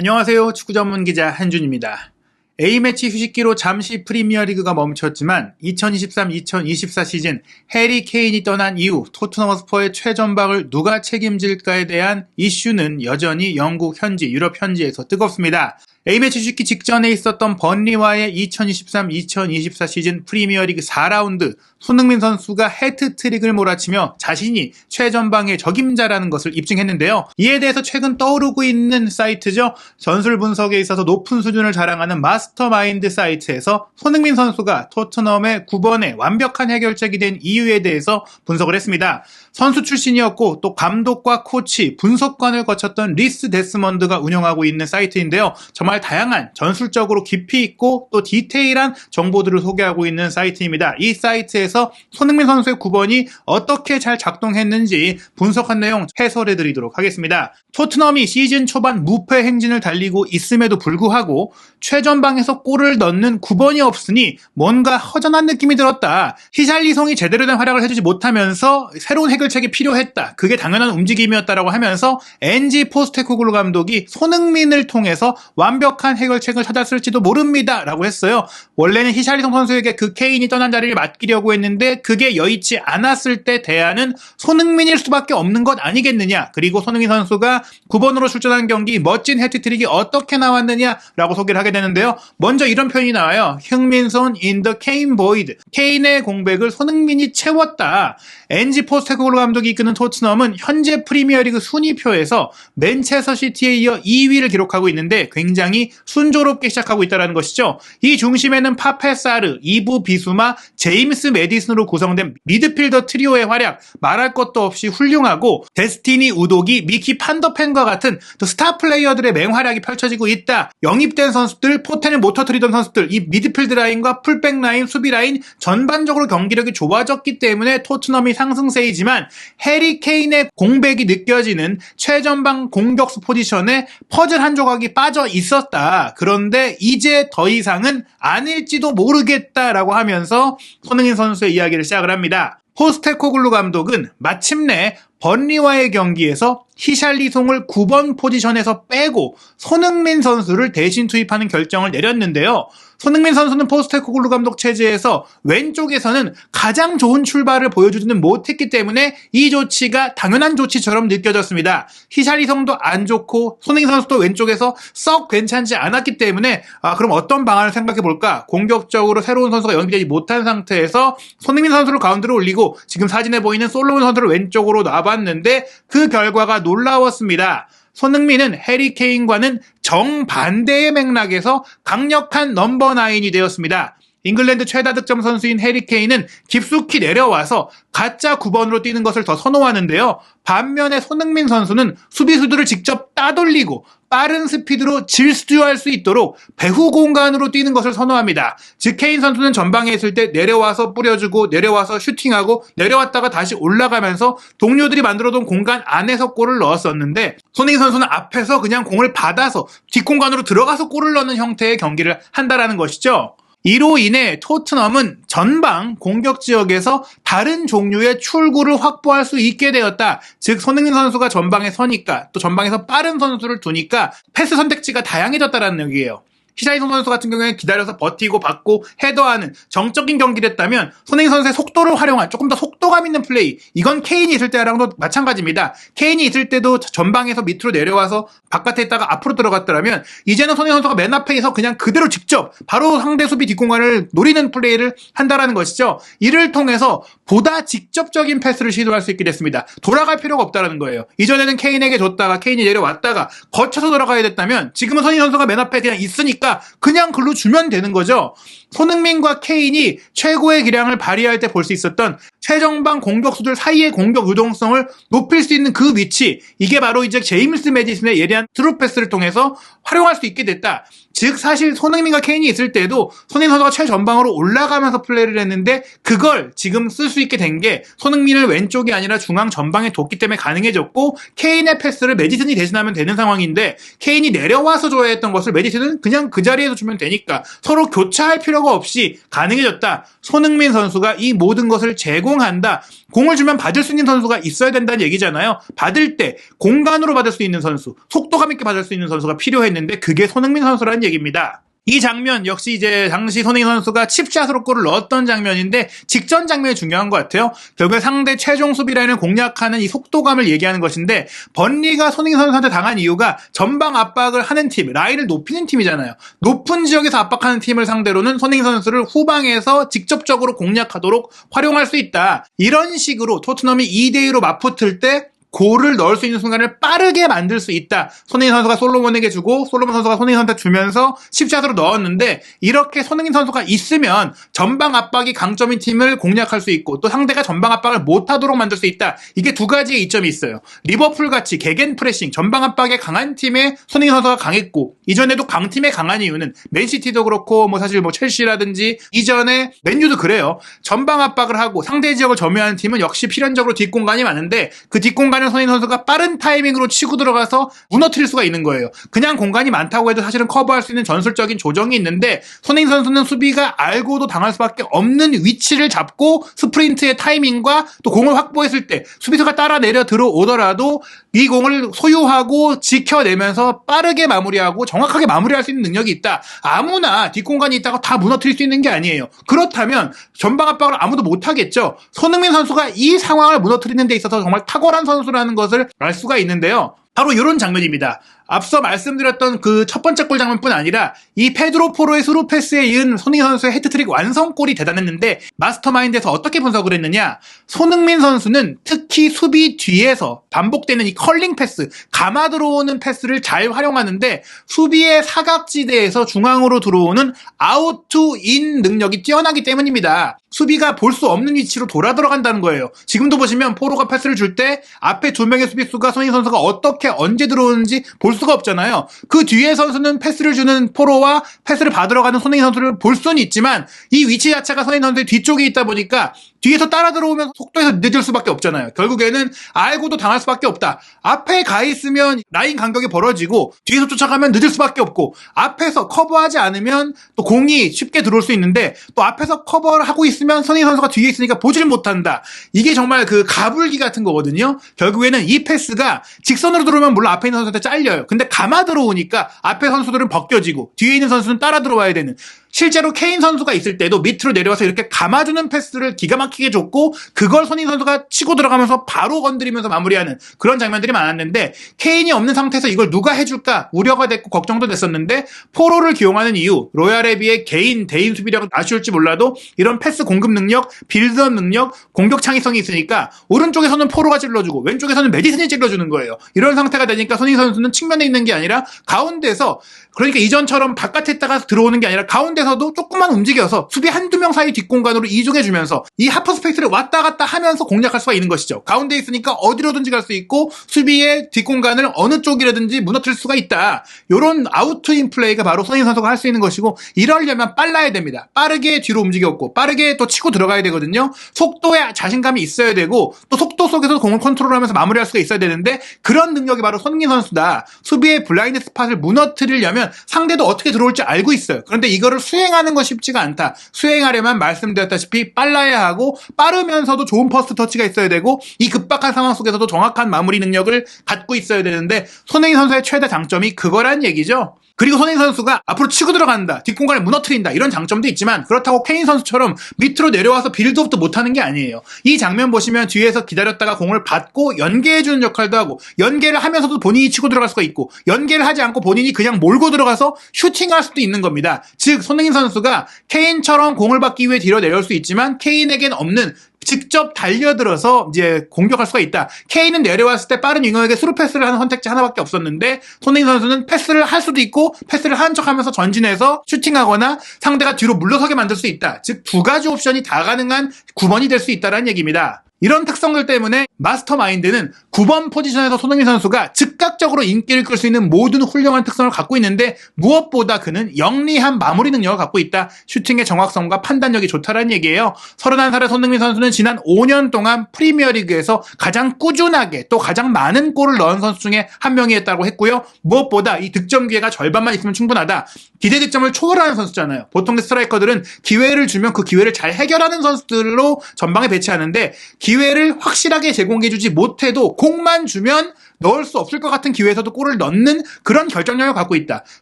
안녕하세요. 축구 전문 기자 한준입니다. A매치 휴식기로 잠시 프리미어리그가 멈췄지만 2023-2024 시즌 해리 케인이 떠난 이후 토트넘 스퍼의 최전방을 누가 책임질까에 대한 이슈는 여전히 영국 현지, 유럽 현지에서 뜨겁습니다. A매치 휴식기 직전에 있었던 번리와의 2023-2024 시즌 프리미어리그 4라운드 손흥민 선수가 해트트릭을 몰아치며 자신이 최전방의 적임자라는 것을 입증했는데요. 이에 대해서 최근 떠오르고 있는 사이트죠. 전술 분석에 있어서 높은 수준을 자랑하는 마스터마인드 사이트에서 손흥민 선수가 토트넘의 9번에 완벽한 해결책이 된 이유에 대해서 분석을 했습니다. 선수 출신이었고 또 감독과 코치, 분석관을 거쳤던 리스 데스먼드가 운영하고 있는 사이트인데요. 정말 다양한 전술적으로 깊이 있고 또 디테일한 정보들을 소개하고 있는 사이트입니다. 이 사이트에서 손흥민 선수의 9번이 어떻게 잘 작동했는지 분석한 내용 해설해 드리도록 하겠습니다. 토트넘이 시즌 초반 무패 행진을 달리고 있음에도 불구하고 최전방에서 골을 넣는 9번이 없으니 뭔가 허전한 느낌이 들었다. 히샬리송이 제대로 된 활약을 해주지 못하면서 새로운 해결책이 필요했다. 그게 당연한 움직임이었다라고 하면서 엔지 포스테코글루 감독이 손흥민을 통해서 완 벽한 해결책을 찾았을지도 모릅니다. 라고 했어요. 원래는 히샬리송 선수에게 그 케인이 떠난 자리를 맡기려고 했는데 그게 여의치 않았을 때 대안은 손흥민일 수밖에 없는 것 아니겠느냐. 그리고 손흥민 선수가 9번으로 출전한 경기 멋진 해트트릭이 어떻게 나왔느냐라고 소개를 하게 되는데요. 먼저 이런 표현이 나와요. 흥민손 the Kane void. 케인의 공백을 손흥민이 채웠다. 엔지 포스테코글로 감독이 이끄는 토트넘은 현재 프리미어리그 순위표에서 맨체스터 시티에 이어 2위를 기록하고 있는데 굉장히 순조롭게 시작하고 있다는 것이죠. 이 중심에는 파페사르, 이부 비수마, 제임스 메디슨으로 구성된 미드필더 트리오의 활약 말할 것도 없이 훌륭하고 데스티니 우도기, 미키 판더펜과 같은 또 스타 플레이어들의 맹활약이 펼쳐지고 있다. 영입된 선수들, 포텐을 못 터뜨리던 선수들, 이 미드필드 라인과 풀백 라인, 수비 라인 전반적으로 경기력이 좋아졌기 때문에 토트넘이 상승세이지만 해리 케인의 공백이 느껴지는 최전방 공격수 포지션에 퍼즐 한 조각이 빠져 있었다. 그런데 이제 더 이상은 아닐지도 모르겠다라고 하면서 손흥민 선수의 이야기를 시작을 합니다. 포스테코글루 감독은 마침내 번리와의 경기에서 히샬리송을 9번 포지션에서 빼고 손흥민 선수를 대신 투입하는 결정을 내렸는데요. 손흥민 선수는 포스테코글루 감독 체제에서 왼쪽에서는 가장 좋은 출발을 보여주지는 못했기 때문에 이 조치가 당연한 조치처럼 느껴졌습니다. 히샬리송도 안 좋고 손흥민 선수도 왼쪽에서 썩 괜찮지 않았기 때문에 아 그럼 어떤 방안을 생각해 볼까? 공격적으로 새로운 선수가 연기되지 못한 상태에서 손흥민 선수를 가운데로 올리고 지금 사진에 보이는 솔로몬 선수를 왼쪽으로 놔봤는데 그 결과가 놀라웠습니다. 손흥민은 해리 케인과는 정반대의 맥락에서 강력한 넘버 나인이 되었습니다. 잉글랜드 최다 득점 선수인 해리 케인은 깊숙이 내려와서 가짜 9번으로 뛰는 것을 더 선호하는데요. 반면에 손흥민 선수는 수비수들을 직접 따돌리고 빠른 스피드로 질주할 수 있도록 배후 공간으로 뛰는 것을 선호합니다. 즉 케인 선수는 전방에 있을 때 내려와서 뿌려주고 내려와서 슈팅하고 내려왔다가 다시 올라가면서 동료들이 만들어둔 공간 안에서 골을 넣었었는데 손흥민 선수는 앞에서 그냥 공을 받아서 뒷공간으로 들어가서 골을 넣는 형태의 경기를 한다라는 것이죠. 이로 인해 토트넘은 전방 공격 지역에서 다른 종류의 출구를 확보할 수 있게 되었다. 즉 손흥민 선수가 전방에 서니까 또 전방에서 빠른 선수를 두니까 패스 선택지가 다양해졌다는 얘기예요. 히샤이송 선수 같은 경우에는 기다려서 버티고 받고 헤더하는 정적인 경기를 했다면 손흥민 선수의 속도를 활용한 조금 더 속도감 있는 플레이 이건 케인이 있을 때랑도 마찬가지입니다. 케인이 있을 때도 전방에서 밑으로 내려와서 바깥에 있다가 앞으로 들어갔더라면 이제는 손흥민 선수가 맨 앞에서 그냥 그대로 직접 바로 상대 수비 뒷공간을 노리는 플레이를 한다라는 것이죠. 이를 통해서 보다 직접적인 패스를 시도할 수 있게 됐습니다. 돌아갈 필요가 없다라는 거예요. 이전에는 케인에게 줬다가 케인이 내려왔다가 거쳐서 돌아가야 됐다면 지금은 손흥민 선수가 맨 앞에 그냥 있으니까 그냥 글로 주면 되는 거죠. 손흥민과 케인이 최고의 기량을 발휘할 때 볼 수 있었던 최정방 공격수들 사이의 공격 유동성을 높일 수 있는 그 위치 이게 바로 이제 제임스 메디슨의 예리한 트루 패스를 통해서 활용할 수 있게 됐다. 즉 사실 손흥민과 케인이 있을 때도 손흥민 선수가 최전방으로 올라가면서 플레이를 했는데 그걸 지금 쓸 수 있게 된 게 손흥민을 왼쪽이 아니라 중앙 전방에 뒀기 때문에 가능해졌고 케인의 패스를 메디슨이 대신하면 되는 상황인데 케인이 내려와서 줘야 했던 것을 메디슨은 그냥 그 자리에서 주면 되니까 서로 교차할 필요가 없이 가능해졌다. 손흥민 선수가 이 모든 것을 제공 허용한다. 공을 주면 받을 수 있는 선수가 있어야 된다는 얘기잖아요. 받을 때 공간으로 받을 수 있는 선수, 속도감 있게 받을 수 있는 선수가 필요했는데 그게 손흥민 선수라는 얘기입니다. 이 장면 역시 이제 당시 손흥민 선수가 칩샷으로 골을 넣었던 장면인데 직전 장면이 중요한 것 같아요. 결국에 상대 최종 수비 라인을 공략하는 이 속도감을 얘기하는 것인데 번리가 손흥민 선수한테 당한 이유가 전방 압박을 하는 팀, 라인을 높이는 팀이잖아요. 높은 지역에서 압박하는 팀을 상대로는 손흥민 선수를 후방에서 직접적으로 공략하도록 활용할 수 있다. 이런 식으로 토트넘이 2대2로 맞붙을 때 골을 넣을 수 있는 순간을 빠르게 만들 수 있다. 손흥민 선수가 솔로몬에게 주고 솔로몬 선수가 손흥민 선수한테 주면서 10샷으로 넣었는데 이렇게 손흥민 선수가 있으면 전방 압박이 강점인 팀을 공략할 수 있고 또 상대가 전방 압박을 못하도록 만들 수 있다. 이게 두 가지의 이점이 있어요. 리버풀 같이 개겐 프레싱 전방 압박에 강한 팀에 손흥민 선수가 강했고 이전에도 강팀에 강한 이유는 맨시티도 그렇고 뭐 사실 뭐 첼시라든지 이전에 맨유도 그래요. 전방 압박을 하고 상대 지역을 점유하는 팀은 역시 필연적으로 뒷공간이 많은데 그 뒷공간 손인 선수가 빠른 타이밍으로 치고 들어가서 무너뜨릴 수가 있는 거예요. 그냥 공간이 많다고 해도 사실은 커버할 수 있는 전술적인 조정이 있는데 손인 선수는 수비가 알고도 당할 수밖에 없는 위치를 잡고 스프린트의 타이밍과 또 공을 확보했을 때 수비수가 따라 내려 들어오더라도 이 공을 소유하고 지켜내면서 빠르게 마무리하고 정확하게 마무리할 수 있는 능력이 있다. 아무나 뒷공간이 있다고 다 무너뜨릴 수 있는 게 아니에요. 그렇다면 전방 압박을 아무도 못하겠죠. 손흥민 선수가 이 상황을 무너뜨리는 데 있어서 정말 탁월한 선수라는 것을 알 수가 있는데요. 바로 이런 장면입니다. 앞서 말씀드렸던 그 첫 번째 골 장면뿐 아니라 이 페드로 포로의 스루 패스에 이은 손흥민 선수의 헤트트릭 완성골이 대단했는데 마스터마인드에서 어떻게 분석을 했느냐? 손흥민 선수는 특히 수비 뒤에서 반복되는 이 컬링 패스, 감아 들어오는 패스를 잘 활용하는데 수비의 사각지대에서 중앙으로 들어오는 아웃 투 인 능력이 뛰어나기 때문입니다. 수비가 볼 수 없는 위치로 돌아 들어간다는 거예요. 지금도 보시면 포로가 패스를 줄 때 앞에 두 명의 수비수가 손흥민 선수가 어떻게 언제 들어오는지 볼수 가 없잖아요. 그 뒤에 선수는 패스를 주는 포로와 패스를 받으러 가는 손흥민 선수를 볼 수는 있지만 이 위치 자체가 손흥민 선수의 뒤쪽에 있다 보니까 뒤에서 따라 들어오면 속도에서 늦을 수밖에 없잖아요. 결국에는 알고도 당할 수밖에 없다. 앞에 가 있으면 라인 간격이 벌어지고 뒤에서 쫓아가면 늦을 수밖에 없고 앞에서 커버하지 않으면 또 공이 쉽게 들어올 수 있는데 또 앞에서 커버를 하고 있으면 선희 선수가 뒤에 있으니까 보지를 못한다. 이게 정말 그 가불기 같은 거거든요. 결국에는 이 패스가 직선으로 들어오면 물론 앞에 있는 선수한테 잘려요. 근데 감아 들어오니까 앞에 선수들은 벗겨지고 뒤에 있는 선수는 따라 들어와야 되는 실제로 케인 선수가 있을 때도 밑으로 내려와서 이렇게 감아주는 패스를 기가 막히게 줬고 그걸 손인 선수가 치고 들어가면서 바로 건드리면서 마무리하는 그런 장면들이 많았는데 케인이 없는 상태에서 이걸 누가 해줄까 우려가 됐고 걱정도 됐었는데 포로를 기용하는 이유 로얄에 비해 개인 대인 수비력은 아쉬울지 몰라도 이런 패스 공급 능력 빌드업 능력 공격 창의성이 있으니까 오른쪽에서는 포로가 찔러주고 왼쪽에서는 메디슨이 찔러주는 거예요. 이런 상태가 되니까 손인 선수는 측면에 있는 게 아니라 가운데서 그러니까 이전처럼 바깥에 있다가 들어오는 게 아니라 가운데 서도 조금만 움직여서 수비 한두 명 사이 뒷공간으로 이동해주면서 이 하프 스페이스를 왔다 갔다 하면서 공략할 수가 있는 것이죠. 가운데 있으니까 어디로든지 갈 수 있고 수비의 뒷공간을 어느 쪽이라든지 무너뜨릴 수가 있다. 이런 아우트인 플레이가 바로 손흥민 선수가 할 수 있는 것이고 이러려면 빨라야 됩니다. 빠르게 뒤로 움직였고 빠르게 또 치고 들어가야 되거든요. 속도에 자신감이 있어야 되고 또 속도 속에서 공을 컨트롤하면서 마무리할 수가 있어야 되는데 그런 능력이 바로 손흥민 선수다. 수비의 블라인드 스팟을 무너뜨리려면 상대도 어떻게 들어올지 알고 있어요. 그런데 이거를 수행하는 건 쉽지가 않다. 수행하려면 말씀드렸다시피 빨라야 하고 빠르면서도 좋은 퍼스트 터치가 있어야 되고 이 급박한 상황 속에서도 정확한 마무리 능력을 갖고 있어야 되는데 손흥민 선수의 최대 장점이 그거란 얘기죠. 그리고 손흥민 선수가 앞으로 치고 들어간다, 뒷공간을 무너뜨린다 이런 장점도 있지만 그렇다고 케인 선수처럼 밑으로 내려와서 빌드업도 못하는 게 아니에요. 이 장면 보시면 뒤에서 기다렸다가 공을 받고 연계해주는 역할도 하고 연계를 하면서도 본인이 치고 들어갈 수가 있고 연계를 하지 않고 본인이 그냥 몰고 들어가서 슈팅할 수도 있는 겁니다. 즉 손흥민 선수가 케인처럼 공을 받기 위해 뒤로 내려올 수 있지만 케인에겐 없는 직접 달려들어서 이제 공격할 수가 있다. 케인은 내려왔을 때 빠른 윙어에게 스루 패스를 하는 선택지 하나밖에 없었는데 손흥민 선수는 패스를 할 수도 있고 패스를 한 척하면서 전진해서 슈팅하거나 상대가 뒤로 물러서게 만들 수 있다. 즉 두 가지 옵션이 다 가능한 9번이 될 수 있다는 얘기입니다. 이런 특성들 때문에 마스터 마인드는 9번 포지션에서 손흥민 선수가 즉각적으로 인기를 끌 수 있는 모든 훌륭한 특성을 갖고 있는데 무엇보다 그는 영리한 마무리 능력을 갖고 있다. 슈팅의 정확성과 판단력이 좋다라는 얘기예요. 31살의 손흥민 선수는 지난 5년 동안 프리미어리그에서 가장 꾸준하게 또 가장 많은 골을 넣은 선수 중에 한 명이었다고 했고요. 무엇보다 이 득점 기회가 절반만 있으면 충분하다. 기대 득점을 초월하는 선수잖아요. 보통 스트라이커들은 기회를 주면 그 기회를 잘 해결하는 선수들로 전방에 배치하는데 기 회를 확실하게 제공해주지 못해도 공만 주면 넣을 수 없을 것 같은 기회에서도 골을 넣는 그런 결정력을 갖고 있다.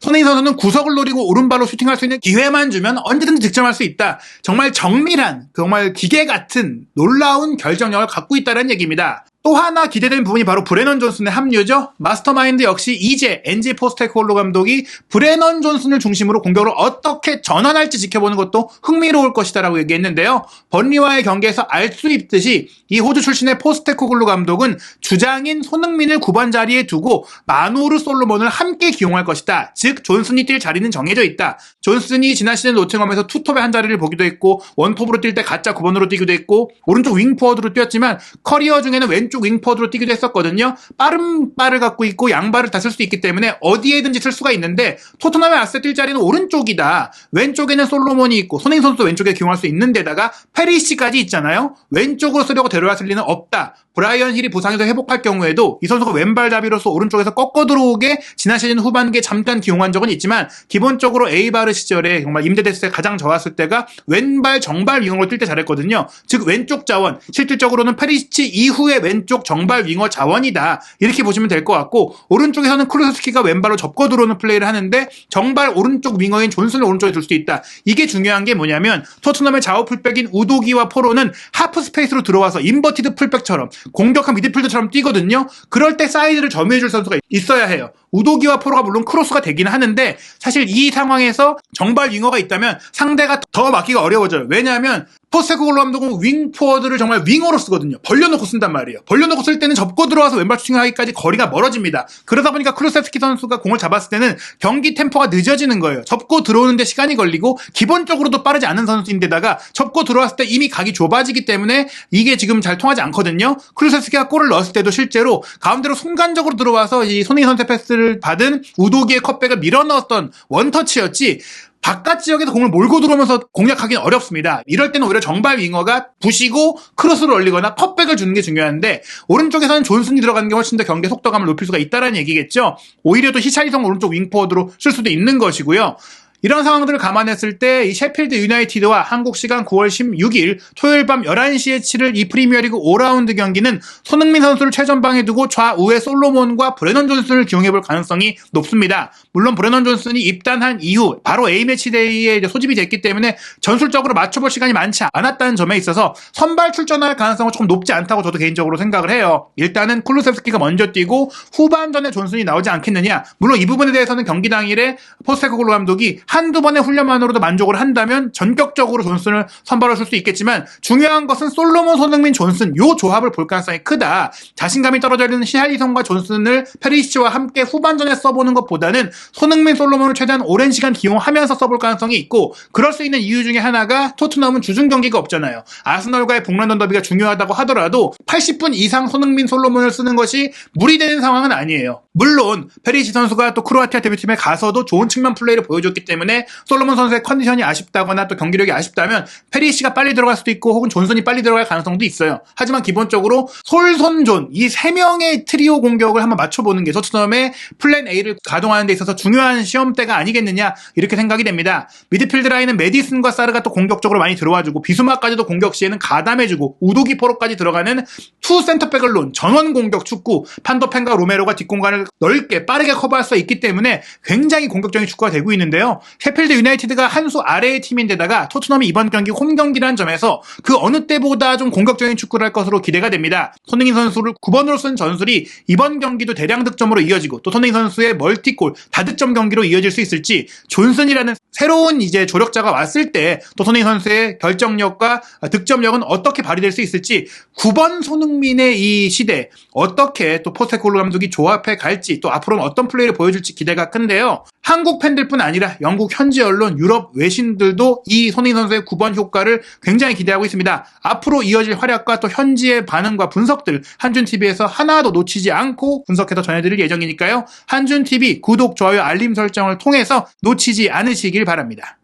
손흥민 선수는 구석을 노리고 오른발로 슈팅할 수 있는 기회만 주면 언제든지 득점할 수 있다. 정말 정밀한, 정말 기계 같은 놀라운 결정력을 갖고 있다는 얘기입니다. 또 하나 기대된 부분이 바로 브레넌 존슨의 합류죠. 마스터마인드 역시 이제 엔지 포스테콜로 감독이 브레넌 존슨을 중심으로 공격을 어떻게 전환할지 지켜보는 것도 흥미로울 것이다라고 얘기했는데요. 번리와의 경기에서 알 수 있듯이 이 호주 출신의 포스테코글로 감독은 주장인 손흥민을 9번 자리에 두고 마누르 솔로몬을 함께 기용할 것이다. 즉 존슨이 뛸 자리는 정해져 있다. 존슨이 지난 시즌 노팅엄에서 투톱의 한 자리를 보기도 했고 원톱으로 뛸 때 가짜 9번으로 뛰기도 했고 오른쪽 윙포워드로 뛰었지만 커리어 중에는 왼쪽 윙포워드로 뛰기도 했었거든요. 빠른 발을 갖고 있고 양발을 다 쓸 수 있기 때문에 어디에든지 쓸 수가 있는데 토트넘의 아스 뛸 자리는 오른쪽이다. 왼쪽에는 솔로몬이 있고 손흥민 선수도 왼쪽에 기용할 수 있는 데다가 페리시까지 있잖아요. 왼쪽으로 쓰려고 데려왔을 리는 없다. 브라이언 힐이 부상에서 회복할 경우에도 이 선수가 왼발잡이로서 오른쪽에서 꺾어 들어오게 지난 시즌 후반기에 잠깐 기용한 적은 있지만 기본적으로 에이바르 시절에 정말 임대됐을 때 가장 좋았을 때가 왼발 정발 윙어로 뛸 때 잘했거든요. 즉 왼쪽 자원 실질적으로는 페리시치 이후의 왼쪽 정발 윙어 자원이다. 이렇게 보시면 될 것 같고 오른쪽에서는 크루스키가 왼발로 접고 들어오는 플레이를 하는데 정발 오른쪽 윙어인 존슨을 오른쪽에 둘 수도 있다. 이게 중요한 게 뭐냐면 토트넘의 좌우 풀백인 우도기와 포로는 하프 스페이스로 들어와서 인버티드 풀백처럼 공격한 미드필더처럼 뛰거든요. 그럴 때 사이드를 점유해줄 선수가 있어야 해요. 우도기와 포로가 물론 크로스가 되기는 하는데 사실 이 상황에서 정발 윙어가 있다면 상대가 더 막기가 어려워져요. 왜냐하면 포스테코글로 감독은 윙 포워드를 정말 윙어로 쓰거든요. 벌려놓고 쓴단 말이에요. 벌려놓고 쓸 때는 접고 들어와서 왼발 슈팅을 하기까지 거리가 멀어집니다. 그러다 보니까 크루세스키 선수가 공을 잡았을 때는 경기 템포가 늦어지는 거예요. 접고 들어오는데 시간이 걸리고 기본적으로도 빠르지 않은 선수인데다가 접고 들어왔을 때 이미 각이 좁아지기 때문에 이게 지금 잘 통하지 않거든요. 크루세스키가 골을 넣었을 때도 실제로 가운데로 순간적으로 들어와서 이 손흥민 선수 패스를 받은 우도기의 컵백을 밀어 넣었던 원터치였지 바깥 지역에서 공을 몰고 들어오면서 공략하기는 어렵습니다. 이럴 때는 오히려 정발 윙어가 부시고 크로스를 올리거나 컵백을 주는 게 중요한데 오른쪽에서는 존슨이 들어가는 게 훨씬 더 경기 속도감을 높일 수가 있다는 얘기겠죠. 오히려 또 히차리성 오른쪽 윙포워드로 쓸 수도 있는 것이고요. 이런 상황들을 감안했을 때 이 셰필드 유나이티드와 한국 시간 9월 16일 토요일 밤 11시에 치를 이 프리미어리그 5라운드 경기는 손흥민 선수를 최전방에 두고 좌우에 솔로몬과 브레넌 존슨을 기용해 볼 가능성이 높습니다. 물론 브레넌 존슨이 입단한 이후 바로 A매치 데이에 소집이 됐기 때문에 전술적으로 맞춰볼 시간이 많지 않았다는 점에 있어서 선발 출전할 가능성은 조금 높지 않다고 저도 개인적으로 생각을 해요. 일단은 쿨루셉스키가 먼저 뛰고 후반전에 존슨이 나오지 않겠느냐. 물론 이 부분에 대해서는 경기 당일에 포스테코글로 감독이 한두 번의 훈련만으로도 만족을 한다면 전격적으로 존슨을 선발을 쓸 수 있겠지만 중요한 것은 솔로몬 손흥민 존슨 요 조합을 볼 가능성이 크다. 자신감이 떨어져 있는 시하리성과 존슨을 페리시치와 함께 후반전에 써보는 것보다는 손흥민 솔로몬을 최대한 오랜 시간 기용하면서 써볼 가능성이 있고 그럴 수 있는 이유 중에 하나가 토트넘은 주중 경기가 없잖아요. 아스널과의 북런던 더비가 중요하다고 하더라도 80분 이상 손흥민 솔로몬을 쓰는 것이 무리되는 상황은 아니에요. 물론 페리시 선수가 또 크로아티아 대표팀에 가서도 좋은 측면 플레이를 보여줬기 때문에 솔로몬 선수의 컨디션이 아쉽다거나 또 경기력이 아쉽다면 페리시가 빨리 들어갈 수도 있고 혹은 존슨이 빨리 들어갈 가능성도 있어요. 하지만 기본적으로 솔손존 이 세 명의 트리오 공격을 한번 맞춰보는 게 토트넘의 플랜 A를 가동하는 데 있어서 중요한 시험대가 아니겠느냐 이렇게 생각이 됩니다. 미드필드 라인은 메디슨과 사르가 또 공격적으로 많이 들어와주고 비수마까지도 공격 시에는 가담해주고 우도기 포로까지 들어가는 투 센터백을 놓은 전원 공격 축구 판도펜과 로메로가 뒷공간을 넓게 빠르게 커버할 수 있기 때문에 굉장히 공격적인 축구가 되고 있는데요. 셰필드 유나이티드가 한 수 아래의 팀인데다가 토트넘이 이번 경기 홈 경기라는 점에서 그 어느 때보다 좀 공격적인 축구를 할 것으로 기대가 됩니다. 손흥민 선수를 9번으로 쓴 전술이 이번 경기도 대량 득점으로 이어지고 또 손흥민 선수의 멀티골 다득점 경기로 이어질 수 있을지 존슨이라는 새로운 이제 조력자가 왔을 때 또 손흥민 선수의 결정력과 득점력은 어떻게 발휘될 수 있을지 9번 손흥민의 이 시대 어떻게 또 포스테콜로 감독이 조합해 갈지 갈지 또 앞으로는 어떤 플레이를 보여줄지 기대가 큰데요. 한국 팬들뿐 아니라 영국 현지 언론, 유럽 외신들도 이 손흥민 선수의 9번 효과를 굉장히 기대하고 있습니다. 앞으로 이어질 활약과 또 현지의 반응과 분석들 한준TV에서 하나도 놓치지 않고 분석해서 전해드릴 예정이니까요. 한준TV 구독, 좋아요, 알림 설정을 통해서 놓치지 않으시길 바랍니다.